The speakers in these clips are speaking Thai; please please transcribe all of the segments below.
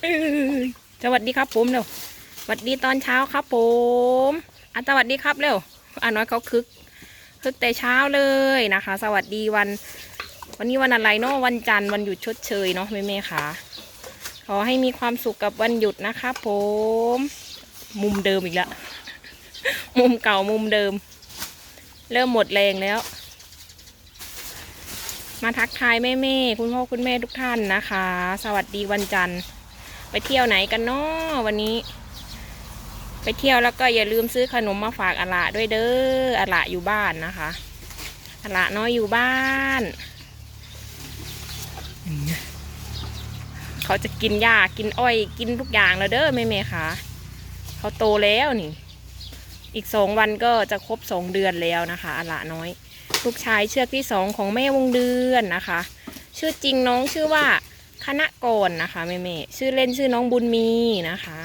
สวัสดีครับผมเร็วสวัสดีตอนเช้าครับผมอะสวัสดีครับเร็วอะน้อยเขาคึก คึกแต่เช้าเลยนะคะ สวัสดีวัน วันนี้วันอะไรเนาะวันจันทร์วันหยุดชดเชยเนาะแม่แม่ๆค่ะ ขอให้มีความสุขกับวันหยุดนะคะผม มุมเดิมอีกแล้ว มุมเก่ามุมเดิม เริ่มหมดแรงแล้ว มาทักทายแม่แม่ๆคุณพ่อคุณแม่ทุกท่านนะคะ สวัสดีวันจันทร์ ไปเที่ยวไหนกันเนาะวันนี้ ไปเที่ยวแล้วก็อย่าลืมซื้อขนมมาฝากอาละด้วยเด้ออาละอยู่บ้านนะคะอาละน้อยอยู่บ้านเขาจะกินหญ้ากินอ้อยกินทุกอย่างแล้วเด้อแม่แม่ๆค่ะเขาโตแล้วนี่ อีกสองวันก็จะครบสองเดือนแล้วนะคะอาละน้อย ลูกชายเชือกที่สองของแม่วงเดือนนะคะ ชื่อจริงน้องชื่อว่า คณะกรนะคะแม่เมชื่อเล่นชื่อน้องบุญมีนะคะ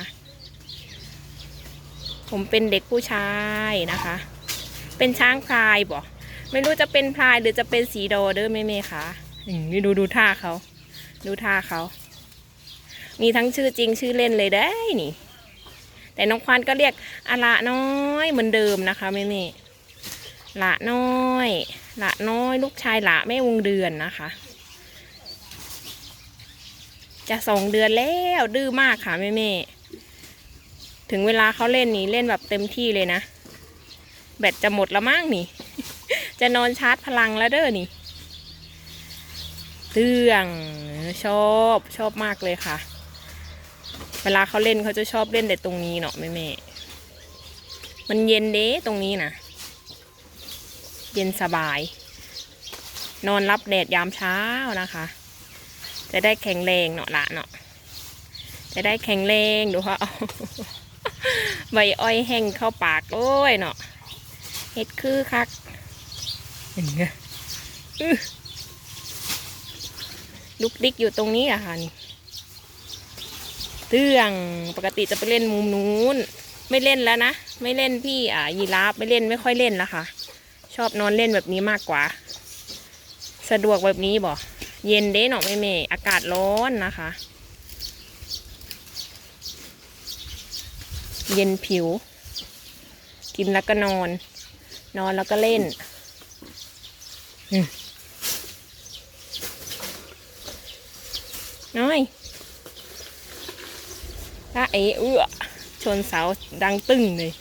ผมเป็นเด็กผู้ชายนะคะ เป็นช้างพลายบ่ไม่รู้จะเป็นพลายหรือจะเป็นสีโดเด้อแม่เมคะอืมนี่ดูดูท่าเขา ดูท่าเขา มีทั้งชื่อจริงชื่อเล่นเลยได้นี่ แต่น้องควานก็เรียกอาละน้อยเหมือนเดิมนะคะแม่เมหละน้อยละน้อย ลูกชายละแม่วงเดือนนะคะ จะสองเดือนแล้วดื้อมากค่ะแม่แม่ถึงเวลาเขาเล่นนี่เล่นแบบเต็มที่เลยนะ แบตจะหมดแล้วมั้งนี่ จะนอนชาร์จพลังแล้วเด้อนี่เตื้องชอบชอบมากเลยค่ะ เวลาเขาเล่นเขาจะชอบเล่นแต่ตรงนี้เนาะแม่แม่มันเย็นเด้ตรงนี้นะเย็นสบาย นอนรับแดดยามเช้านะคะ จะได้แข็งแรงเนาะละเนาะจะได้แข็งแรงดูเขาเอาใบอ้อยแห้งเข้าปากโอ้ยเนาะเฮ็ดคือคักเห็นไงอื้อลุกดิกอยู่ตรงนี้อะค่ะนี่เตื้องปกติจะไปเล่นมุมนู้น ไม่เล่นแล้วนะ ไม่เล่นพี่อ่ายีราฟไม่เล่นไม่ค่อยเล่นแล้วค่ะ ชอบนอนเล่นแบบนี้มากกว่า สะดวกแบบนี้บ่ เย็นเด้เนาะแม่เมอากาศร้อนนะคะ เย็นผิว กินแล้วก็นอน นอนแล้วก็เล่นน้อยถ้าเอเอื้อชนเสาดังตึ้งเลย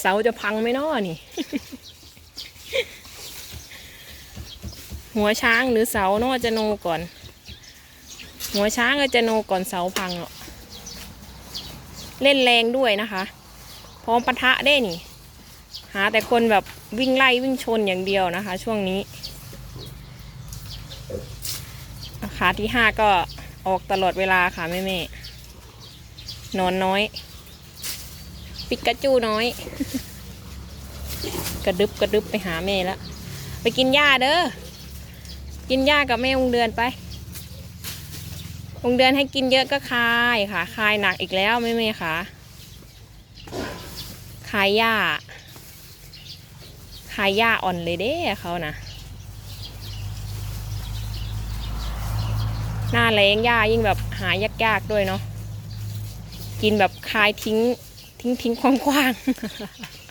เสาจะพังไหมน้อนี่ หัวช้างหรือเสาเนาะจะโนก่อน หัวช้างก็จะโนก่อนเสาพังเนาะเล่นแรงด้วยนะคะ พร้อมปะทะได้นี่ หาแต่คนแบบวิ่งไล่วิ่งชนอย่างเดียวนะคะ ช่วงนี้ขาที่ห้าก็ออกตลอดเวลาค่ะแม่แม่ๆนอนน้อย ปิกาจูน้อย กระดึบกระดึบไปหาแม่แล้ว ไปกินหญ้าเด้อ กินหญ้ากับแม่วงเดือนไปวงเดือนให้กินเยอะก็คายค่ะ คายหนักอีกแล้วแม่เมย์ค่ะ คายหญ้า คายหญ้าอ่อนเลยเด้เขานะหน้าแรงหญ้ายิ่งแบบหายากๆด้วยเนาะ กินแบบคายทิ้งทิ้งทิ้งคว้าง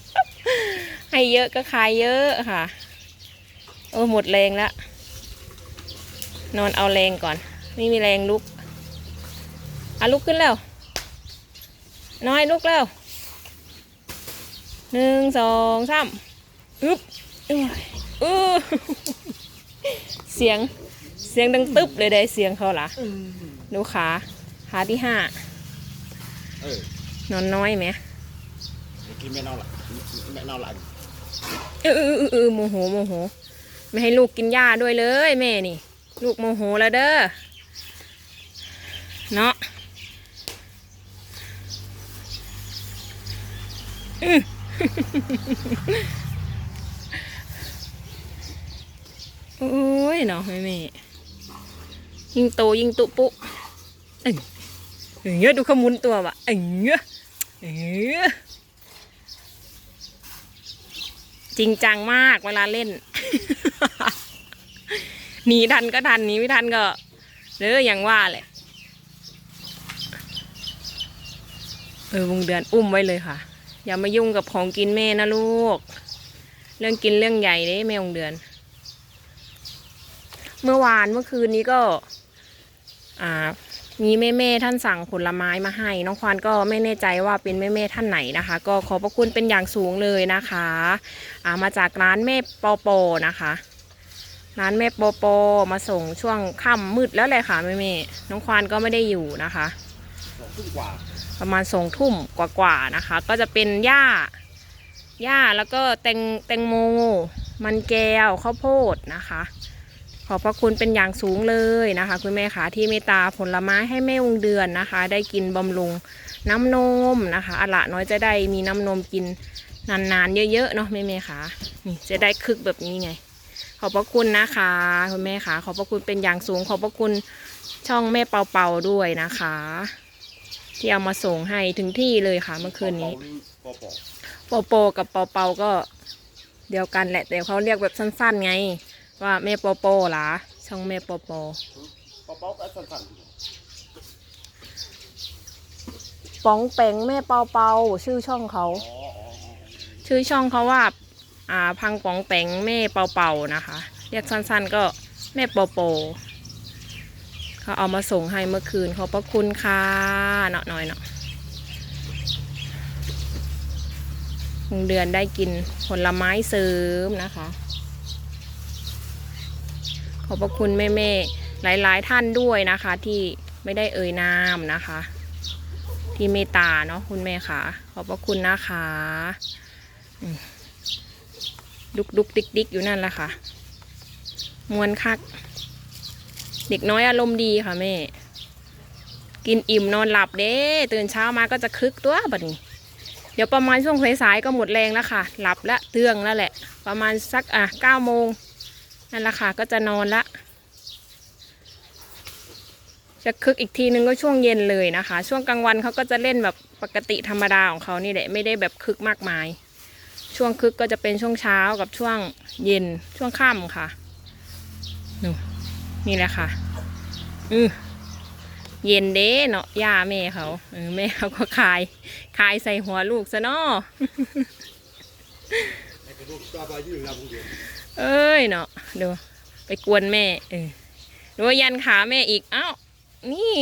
ๆ ให้เยอะก็คายเยอะค่ะ เออหมดแรงแล้ว นอนเอาแรงก่อน ไม่มีแรงลุกเอาลุกขึ้นแล้ว น้อยลุกแล้วหนึ่งสองสามอึ๊บอื้ออื้อเสียงเสียงดังตึ๊บเลยได้เสียงเขาล่ะดูขาขาที่ห้าเออนอนน้อยไหมเมื่อกี้แม่เน่าหลังแม่เน่าหลังเออเออเออเออโมโหโมโห ไม่ให้ลูกกินหญ้าด้วยเลยแม่นี่ ลูกโมโหแล้วเด้อ เนาะอื้อโอ้ยเนาะแม่แม่ยิ่งโตยิ่งตุปุเอ้ยเอ้ยดูเขามุนตัวว่ะเอ้ยเอ้ยจริงจังมากเวลาเล่น หนีทันก็ทันหนีไม่ทันก็เด้ออย่างว่าแหละออวงเดือนอุ้มไว้เลยค่ะ อย่ามายุ่งกับของกินแม่นะลูก เรื่องกินเรื่องใหญ่เด้แม่วงเดือน เมื่อวานเมื่อคืนนี้ก็อ่ามีแม่แม่ๆท่านสั่งผลไม้มาให้ น้องควานก็ไม่แน่ใจว่าเป็นแม่แม่ๆท่านไหนนะคะ ก็ขอบพระคุณเป็นอย่างสูงเลยนะคะ อ่ามาจากร้านแม่ปอปอนะคะ ร้านแม่ปอปอมาส่งช่วงค่ำมืดแล้วแหละค่ะแม่แม่ๆน้องควานก็ไม่ได้อยู่นะคะสองทุ่มกว่าประมาณสองทุ่มกว่าๆนะคะ ก็จะเป็นหญ้าหญ้าแล้วก็แตงแตงโม มันแก้วข้าวโพดนะคะ ขอบพระคุณเป็นอย่างสูงเลยนะคะ คุณแม่คะที่เมตตาผลไม้ให้แม่วงเดือนนะคะ ได้กินบำรุงน้ำนมนะคะอะละน้อยจะได้มีน้ำนมกินนานๆเยอะๆเนาะแม่แม่คะนี่จะได้คึกแบบนี้ไง ขอบพระคุณนะคะคุณแม่คะขอบพระคุณเป็นอย่างสูง ขอบพระคุณช่องแม่เปาเปาๆด้วยนะคะ ที่เอามาส่งให้ถึงที่เลยค่ะเมื่อคืนนี้ปอปอโปโปกับเปาเปาก็เดียวกันแหละแต่เขาเรียกแบบสั้น ๆ ไง ว่าแม่โปโปหรอช่องแม่โปโปปอปอก็สั้นป๋องแปงแม่เปาเปาชื่อช่องเขาๆอ๋ออ๋ออ๋อชื่อช่องเขาว่า อ่าพังปองแปงแม่เป่าเปานะคะ เรียกสั้นๆก็แม่โปโปเขาเอามาส่งให้เมื่อคืนขอบพระคุณค่ะเนาะหน่อยเนาะวงเดือนได้กินผลไม้เสริมนะคะ ขอบพระคุณแม่ๆหลายๆท่านด้วยนะคะ ที่ไม่ได้เอ่ยนามนะคะ ที่เมตตาเนาะคุณแม่ค่ะ ขอบพระคุณนะคะอืม ดุกดุกดิกดิกอยู่นั่นแหละค่ะ มวนคัก เด็กน้อยอารมณ์ดีค่ะแม่ กินอิ่มนอนหลับเด้ ตื่นเช้ามาก็จะคึกตัวบัดนี้ เดี๋ยวประมาณช่วงสายๆก็หมดแรงแล้วค่ะ หลับละเตื้องแล้วแหละ ประมาณสักอะเก้าโมงนั่นแหละค่ะก็จะนอนละ จะคึกอีกทีนึงก็ช่วงเย็นเลยนะคะ ช่วงกลางวันเขาก็จะเล่นแบบปกติธรรมดาของเขานี่แหละไม่ได้แบบคึกมากมาย ช่วงคึกก็จะเป็นช่วงเช้ากับช่วงเย็นช่วงค่ำค่ะนู่นนี่แหละค่ะอือเย็นเด้เนาะย่าแม่เขาเออแม่เขาก็คายคายใส่หัวลูกซะเนาะเอ้ยเนาะดูไปกวนแม่เออดูว่ายันขาแม่อีกเอ้านี่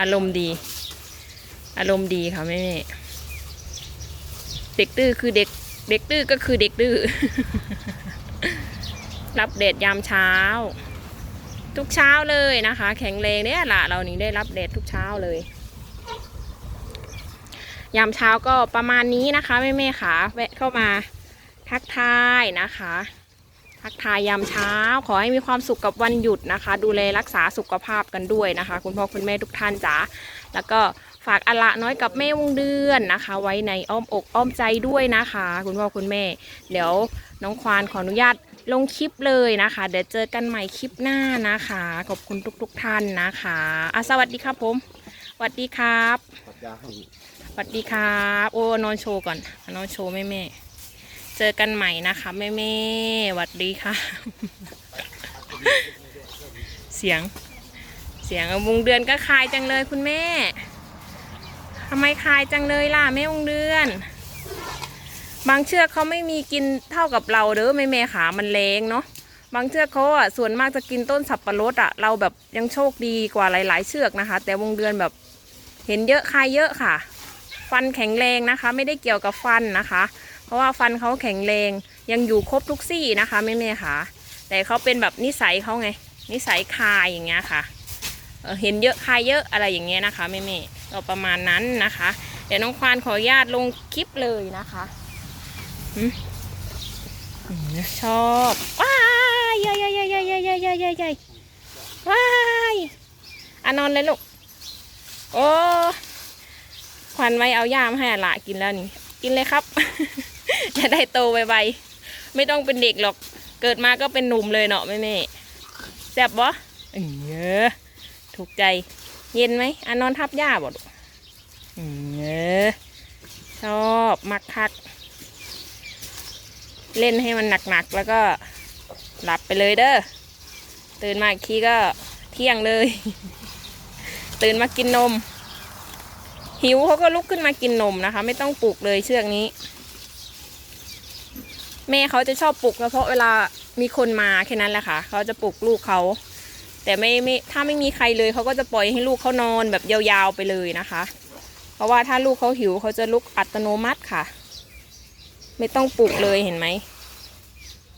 อารมณ์ดี อารมณ์ดีค่ะแม่แม่ เด็กดื้อคือเด็กเด็กดื้อก็คือเด็กดื้อรับเดดยามเช้า ทุกเช้าเลยนะคะ แข็งแรงเนี่ยละเรานี่ได้รับเดดทุกเช้าเลย ยามเช้าก็ประมาณนี้นะคะแม่แม่ๆค่ะแวะเข้ามาทักทายนะคะทักทายยามเช้า ขอให้มีความสุขกับวันหยุดนะคะ ดูแลรักษาสุขภาพกันด้วยนะคะ คุณพ่อคุณแม่ทุกท่านจ๋าแล้วก็ ฝากอละน้อยกับแม่วงเดือนนะคะ ไว้ในอ้อมอกอ้อมใจด้วยนะคะ คุณพ่อคุณแม่ เดี๋ยวน้องควานขออนุญาตลงคลิปเลยนะคะ เดี๋ยวเจอกันใหม่คลิปหน้านะคะ ขอบคุณทุกๆท่านนะคะอะสวัสดีครับผมสวัสดีครับสวัสดีครับโอ้นอนโชว์ก่อนนอนโชว์แม่แม่เจอกันใหม่นะคะแม่แม่สวัสดีค่ะ เสียงเสียงวงเดือนก็คลายจังเลยคุณแม่ ทำไมคายจังเลยล่ะแม่วงเดือน บางเชือกเขาไม่มีกินเท่ากับเราเด้อแม่แม่ขามันแรงเนาะบางเชือกเขาอะส่วนมากจะกินต้นสับปะรดอะเราแบบยังโชคดีกว่าหลาย ๆ เชือกนะคะ แต่วงเดือนแบบเห็นเยอะคายเยอะค่ะ ฟันแข็งแรงนะคะ ไม่ได้เกี่ยวกับฟันนะคะ เพราะว่าฟันเขาแข็งแรงยังอยู่ครบทุกซี่นะคะแม่แม่ๆค่ะแต่เขาเป็นแบบนิสัยเขาไง นิสัยคายอย่างเงี้ยค่ะเห็นเยอะคายเยอะอะไรอย่างเงี้ยนะคะแม่แม่ ก็ประมาณนั้นนะคะ เดี๋ยวน้องควานขออนุญาตลงคลิปเลยนะคะอืมอืมชอบว้ายยายยายยายยายยายยายยายยายยายว้ายอะนอนเลยลูกโอ้ควันไว้เอาย่ามให้อะละกินแล้วนี่ กินเลยครับ จะได้โตไวๆไม่ต้องเป็นเด็กหรอก เกิดมาก็เป็นหนุ่มเลยเนาะแม่แม่แซ่บบ่เออถูกใจ เย็นไหมอะนอนทับย่าบ่ลูกเออชอบมักคัก เล่นให้มันหนักๆ แล้วก็หลับไปเลยเด้อ ตื่นมาอีกทีก็เที่ยงเลย ตื่นมากินนม หิวเขาก็ลุกขึ้นมากินนมนะคะ ไม่ต้องปลุกเลยเชือกนี้ แม่เขาจะชอบปลุกเฉพาะเวลามีคนมาแค่นั้นแหละค่ะ เขาจะปลุกลูกเขา แต่ไม่ไม่ถ้าไม่มีใครเลยเขาก็จะปล่อยให้ลูกเขานอนแบบยาวๆไปเลยนะคะ เพราะว่าถ้าลูกเขาหิวเขาจะลุกอัตโนมัติค่ะ ไม่ต้องปลุกเลยเห็นไหม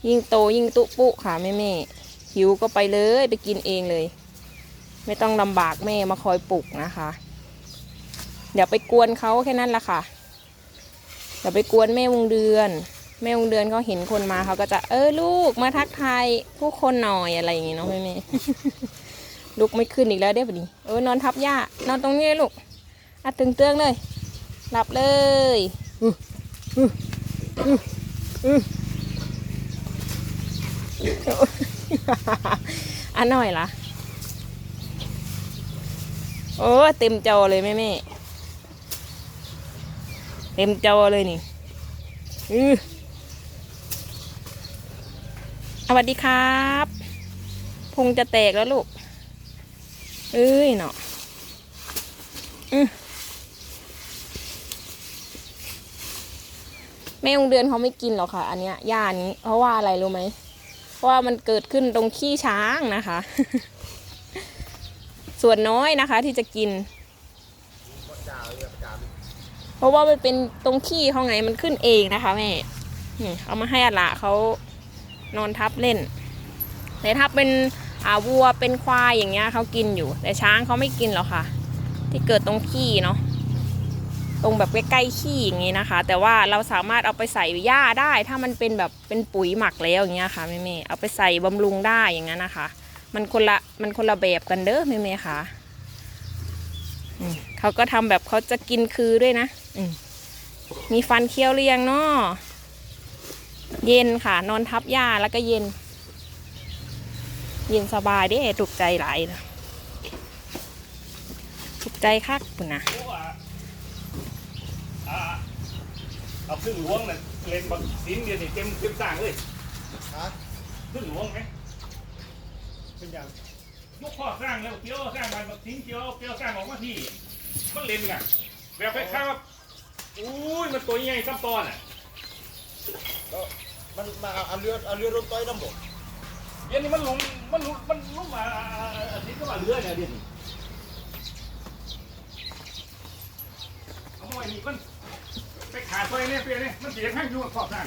ยิ่งโตยิ่งตุปุค่ะแม่แม่ๆหิวก็ไปเลยไปกินเองเลย ไม่ต้องลำบากแม่มาคอยปลุกนะคะ เดี๋ยวไปกวนเขาแค่นั้นละค่ะเดี๋ยวไปกวนแม่วงเดือน แม่วงเดือนเขาเห็นคนมาเขาก็จะเออลูกมาทักทายผู้คนหน่อยอะไรอย่างงี้เนาะแม่แม่ลุกไม่ขึ้นอีกแล้วเด้อปะนี้เออนอนทับหญ้านอนตรงนี้เลยลูกอะตึงเตืองเลย หลับเลยอื้ออื้ออื้ออื้ออันหน่อยล่ะ โอ้เต็มจอเลยแม่แม่เต็มจอเลยนี่ อือส วัสดีครับพุงจะแตกแล้วลูก เอ้ยเนาะแม่องเดือนเขาไม่กินหรอกค่ะ อันเนี้ยหญ้านี้ เพราะว่าอะไรรู้ไหม เพราะว่ามันเกิดขึ้นตรงขี้ช้างนะคะ ส่วนน้อยนะคะ ที่จะกิน เพราะว่ามันเป็นตรงขี้เขาไงมันขึ้นเองนะคะแม่ นี่เอามาให้อาละเขา นอนทับเล่น แต่ถ้าเป็นอ่าวัวเป็นควายอย่างเงี้ยเขากินอยู่ แต่ช้างเขาไม่กินหรอกค่ะ ที่เกิดตรงขี้เนาะตรงแบบใกล้ๆขี้อย่างงี้นะคะ แต่ว่าเราสามารถเอาไปใส่หญ้าได้ ถ้ามันเป็นแบบเป็นปุ๋ยหมักแล้วอย่างเงี้ยค่ะแม่ๆเอาไปใส่บำรุงได้อย่างนั้นนะคะ มันคนละมันคนละแบบกันเด้อแม่เมย์ค่ะเขาก็ทำแบบเขาจะกินคือด้วยนะอืมมีฟันเคี้ยวเรียงเนาะ เย็นค่ะ นอนทับหญ้าแล้วก็เย็น เย็นสบายเด้ถูกใจหลายนะถูกใจคักปุ่นนะโอ้อะอะเอาพึ่งหลวงน่ะเล่นบักสินเดียวนี่เต็มเต็มสร้างเลยฮะพึ่งหลวงไหมเป็นอย่างยกข้อสร้างแล้วเกี่ยวสร้างมันบักสินเกี่ยวเกี่ยวสร้างออกมาที่มันเล่นกันแบบไปข้าวาอุ้ยมันตัวใหญ่ซ้ำตอนอะแล้ว มันมาเอาเรือเอาเรือรถต่อยน้ำบ่เดี๋ย็นนี้มันหลุมมันหลุมมันหลุมมาอันนี้ก็มาเรือเนี่ยเดี๋ยวนี้เอาไว้นี่มันไปขาตัวเนี่ยเปียเนี่ยมันเสียข้างอยู่กับขอบสร้าง